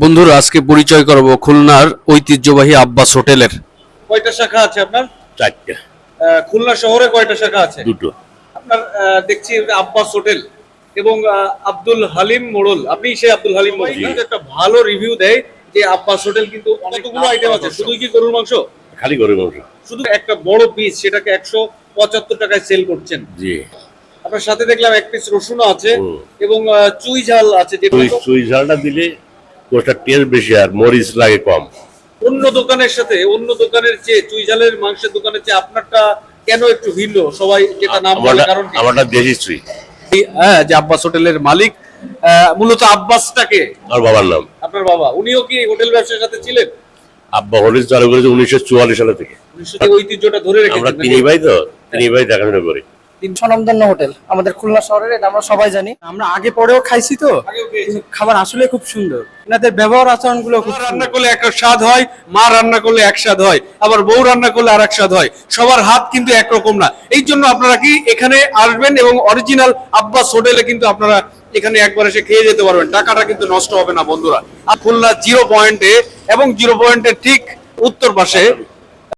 বন্ধুরা আজকে পরিচয় করব খুলনার ঐতিহ্যবাহী আব্বাস হোটেলের। কয়টা শাখা আছে আপনার? চারটে। খুলনা শহরে কয়টা শাখা আছে? দুটো। আপনার আহ, দেখছি আব্বাস হোটেল এবং আব্দুল হালিম মোড়ল। আপনি সে আব্দুল হালিম মোড়ল। কিন্তু একটা ভালো রিভিউ দেয় যে আব্বাস হোটেল কিন্তু অনেকগুলো আইটেম আছে। শুধু কি গরুর মাংস? খালি গরু মাংস। শুধু একটা বড় পিস সেটাকে একশো পঁচাত্তর টাকায় সেল করছেন। জি। আপনার সাথে দেখলাম এক পিস রসুনও আছে এবং চুই ঝাল আছে। যেটা চুই ঝালটা দিলে টেস্ট বেশি আর মরিচ লাগে কম। অন্য দোকানের সাথে অন্য দোকানের চেয়ে চুই ঝালের মাংসের দোকানের চেয়ে আপনারটা কেন একটু ভিন্ন? সবাই যেটা নাম বলে কারণ আমারটা দেশি চুই। হ্যাঁ যে আব্বাস হোটেলের মালিক মূলত আব্বাসটাকে আমার বাবার নাম। আপনার বাবা। উনিও কি হোটেল ব্যবসার সাথে ছিলেন? আব্বা হোটেল চালু করেছে উনিশশো চুয়াল্লিশ সালে থেকে। ঐতিহ্যটা ধরে আমরা রেখেছেন তিন ভাই তো তিন ভাই দেখাশোনা করি। স্বনামধন্য হোটেল আমাদের খুলনা শহরের এটা আমরা সবাই জানি। আমরা আগে পরেও খাইছি তো। আগেও খেয়েছি। কিন্তু খাবার আসলে খুব সুন্দর। এনাদের ব্যবহার আচরণগুলো রান্না করলে একটা স্বাদ হয় মা রান্না করলে এক স্বাদ হয় আবার বউ রান্না করলে আর এক স্বাদ হয়। সবার হাত কিন্তু একরকম না। এই জন্য আপনারা কি এখানে আসবেন এবং অরিজিনাল আব্বাস হোটেলে কিন্তু আপনারা এখানে একবার এসে খেয়ে যেতে পারবেন। টাকাটা কিন্তু নষ্ট হবে না বন্ধুরা। আর খুলনা জিরো পয়েন্টে এবং জিরো পয়েন্টের ঠিক উত্তর পাশে